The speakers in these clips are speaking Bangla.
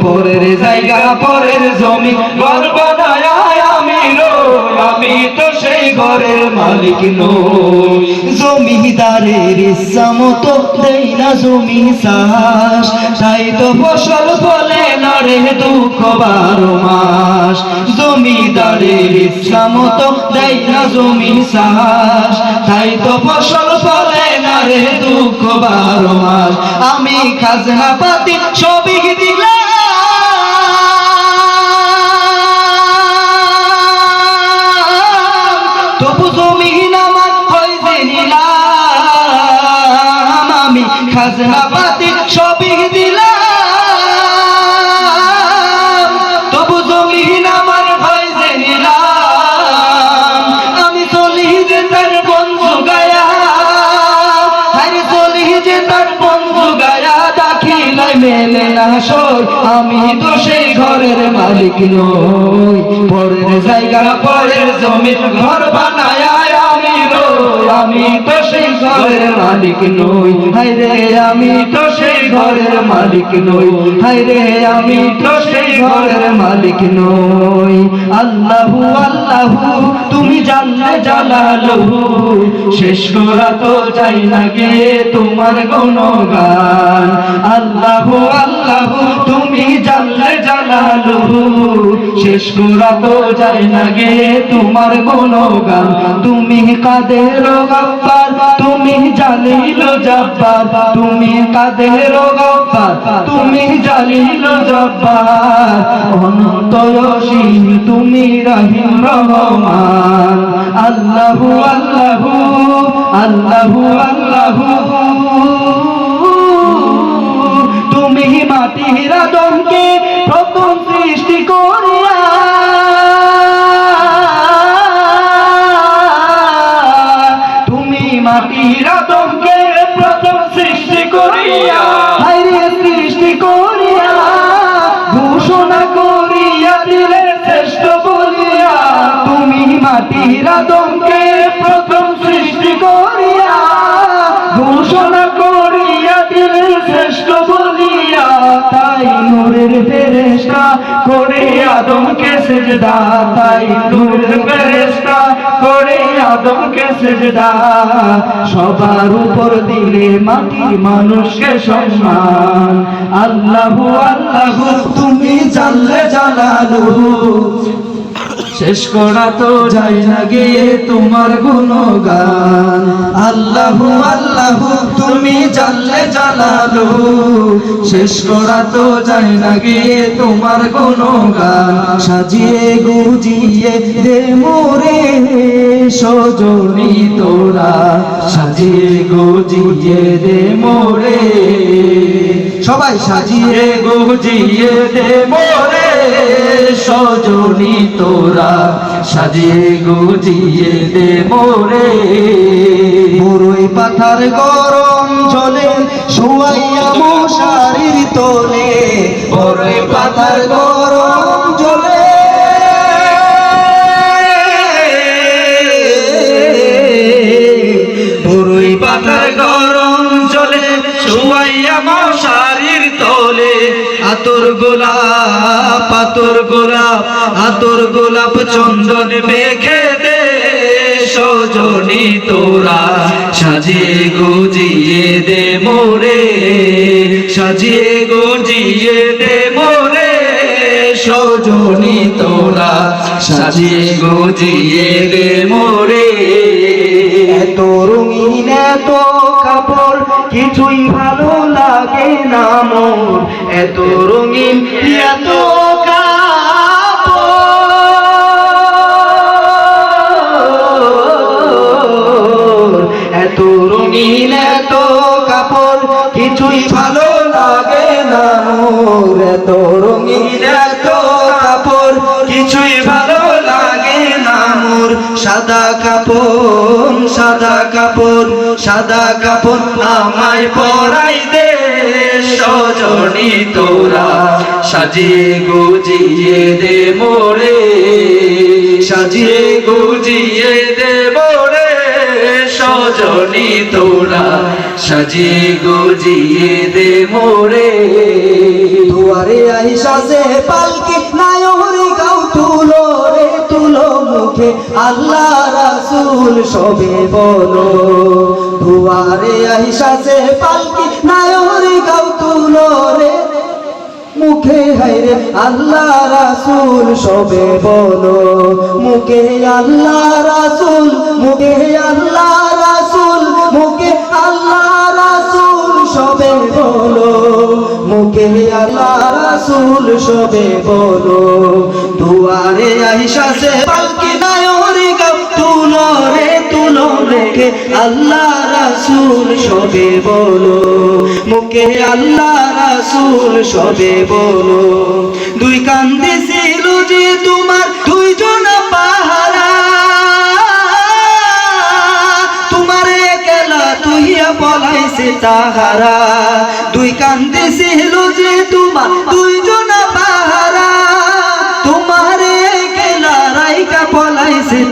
পরের জায়গা, পরের জমি, ঘর বানায় আমি আমি তো সেই ঘরের মালিক নই। জমিদারের ইচ্ছা মতো দেই না জমি চাষ, তাই তো ফসল ফলে না রে দুঃখ বারো মাস। জমিদারের ইচ্ছা মতো দেই না জমি চাষ, তাই তো ফসল ফলে না রে দুঃখ বারো মাস। আমি খাজনা পাতি সবই দিলাম খাজনা পাতি সবই দিলাম। তবু জমিন আমার হইতে নিলাম। আমি চলি যে তার বন্ধু গায়া। আরে চলি যে তার বন্ধু গায়া। দাখিলাই মেলে না সই। আমি তো সেই ঘরের মালিক নই। পরের জায়গা, পরের জমি ঘর বানায় আমি রই আমি তো সেই ঘরের মালিক নই। হায়রে আমি তো সেই ঘরের মালিক নই। হায়রে আমি তো সেই ঘরের মালিক নই। আল্লাহু আল্লাহু, তুমি জানলে জালালহু। শেষ করা তো চাই না গে তোমার গুণগান। আল্লাহু আল্লাহু, তুমি জানলে জালালহু। শেষ করা তো না গে তোমার তুমি কাদের তুমি জালিল জব্বার, তুমি কাদের গব্বার তুমি জালিল জব্বার। তুমি রহিম রহমান। আল্লাহু আল্লাহু আল্লাহু তুমি মাটির প্রথম সৃষ্টি করিয়া মাটির আতঙ্কে প্রথম সৃষ্টি করিয়া। হাইরে সৃষ্টি করিয়া, ঘোষণা করিয়া দিলে শ্রেষ্ঠ বলিয়া। তুমি মাটির আতঙ্কে প্রথম সৃষ্টি করিয়া, ঘোষণা ফেরেশতা, করে আদমকে সেজদা তাই নূর ফেরেশতা, করে আদমকে সবার উপর দিলে মাটির মানুষকে সম্মান। আল্লাহু আল্লাহু, তুমি জানলে জানালু শেষ করা তো যাই না গিয়ে তোমার গুণগান। আল্লাহু আল্লাহু, তুমি জানলে জানালো। শেষ করা তো যাই না গিয়ে তোমার গুণগান। সাজিয়ে, গুজিয়ে দে মোরে সজনি তোরা। সাজিয়ে, গুজিয়ে দে মোরে। সবাই সাজিয়ে, গুজিয়ে দে মোরে। সজনি তোরা সাজিয়ে গুজিয়ে দে মোরে। বড়ই পাথার গরম চলে শুয়াইয়া মশারির তোলে। বড়ই পাথার গরম গোলাপ, আতর গোলাপ চন্দন মেখে দে, সজনি তোরা সাজিয়ে গুজিয়ে দে মোরে, সাজিয়ে গুজিয়ে দে মোরে, সজনি তোরা সাজিয়ে গুজিয়ে দে মোরে। এত রঙিন, এত কাপড়, কিছুই ভালো লাগে না মোর। এত রঙিন, এত কিছুই ভালো লাগে না মোর। সাদা কাপড় সাদা কাপড় সাদা কাপড় আমায় পরাই দে সজনি তোরা। সাজিয়ে গুজিয়ে দে মোরে, সাজিয়ে গুজিয়ে দে মোরে সজ রজনী তোরা। সাজিয়ে গুজিয়ে দে মোরে। দুয়ারে আইসা যে পালকি মুখে আল্লাহ রাসূল সবে বলো। দুয়ারে আইসা যে পালকি নায়রে গাও তুলো রে মুখে হাইরে আল্লাহ রাসূল সবে বলো। মুখে আল্লাহ রাসুল, মুখে আল্লাহ রাসূল, মুখে আল্লাহ রাসূল সবে বলো। মুখে আল্লাহ রাসূল সবে বলো। দুয়ারে আইসা রেখে আল্লাহ রাসূল সবে বলো। মুখে আল্লাহ রাসূল সবে বলো। দুই কান্দে ছিল যে তোমার দুইজন পাহারা। তোমার একলা তুইয়া বলাইছে তাহারা। দুই কান্দে ছিল যে তোমার দুইজন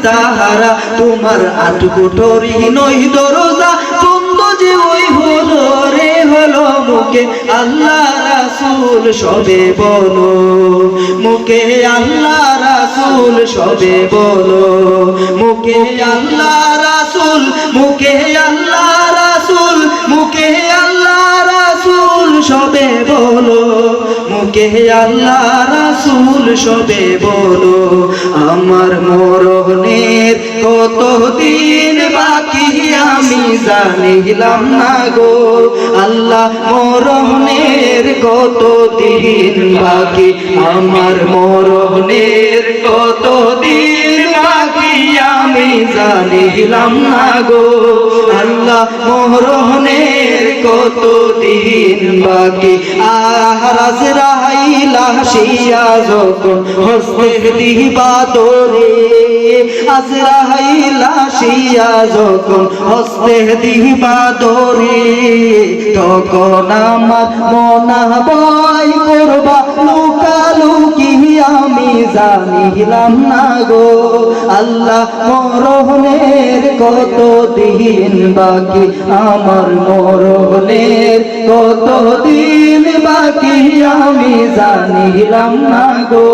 তাহারা, তোমার আট কোটরি নই দরজা বন্ধ যে ওই হলো রে হলো মুখে আল্লাহ রাসূল সবে বলো। মুখে আল্লাহ রাসূল সবে বলো। মুখে আল্লাহ রাসূল, মুখে আল্লাহ রাসূল, মুখে আল্লাহ রাসূল সবে বলো। মুখে আল্লাহ রাসূল সবে বলো আমার মরণের কত দিন বাকি জানিলাম না গো। আল্লাহ মরণের কত দিন বাকি? আমার মরণের কত দিন বাকি? আমি জানিলাম না গো। আল্লাহ মরণের কত দিন বাকি? আহারাজ রাইলা শিয়া যখন হস্তে দিবা তোরে। আজরাইলা শিয়া যখন হস্তে দিবা তোরে। তখন আমার বয় করবা লুকালুকি আমি জানিলাম না গো। আল্লাহ মরণের কত দিন বাকি, আমার মরণের কত দিন বাকি আমি জানিলাম না। গো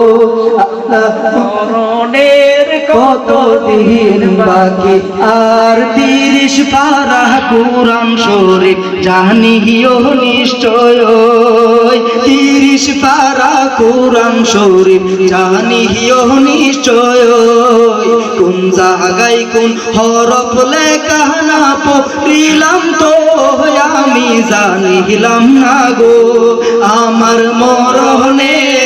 কত দিন বাকি? আর তিরিশ পারা কোরআন শরীফ জানিও নিশ্চয়। তিরিশ পারা কোরআন শরীফ জানিও নিশ্চয়। কোন জায়গায় কোন হরফ লেখা না পড়িলাম তো আমি জানিলাম না গো। আমার মরণের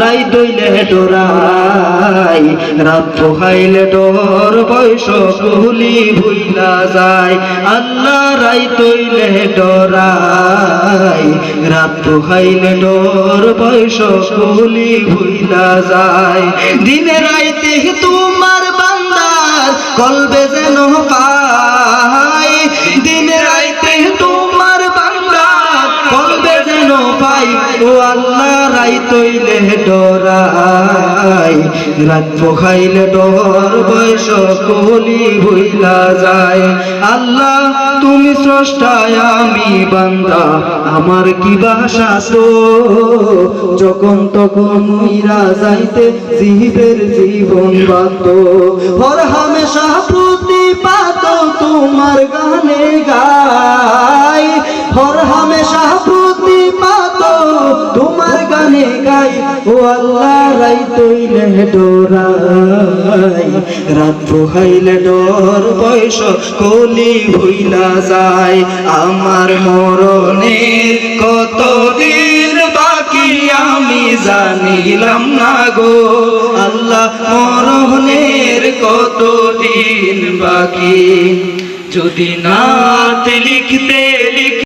রাই দইলে ডরাই রাত পোহাইলে ডর বয়স কুলি ভুইলা যায়। আল্লাহ রাই তৈলে ডরাই রাত পোহাইলে ডর বয়স কুলি ভুইলা যায়। দিনে রাইতে তোমার বান্দার কলবে যেন পাই দিনে রাইতে ও আল্লাহ তৈলে ডরাই। রাত পোখাইলে ডর, বয়স কলি হইলা যায়। আল্লাহ, তুমি স্রষ্টায় আমি বান্দা, আমার কি বাসা তো? যখন তখন মইরা যাইতে, জীবের জীবন বাত রাত পোহাইলে ডর বয়স কলি ভুইলা যায়। আমার মরণের কত দিন বাকি আমি জানিলাম না গো। আল্লাহ মরণের কত দিন বাকি? যদি নাত লিখতে লিখতে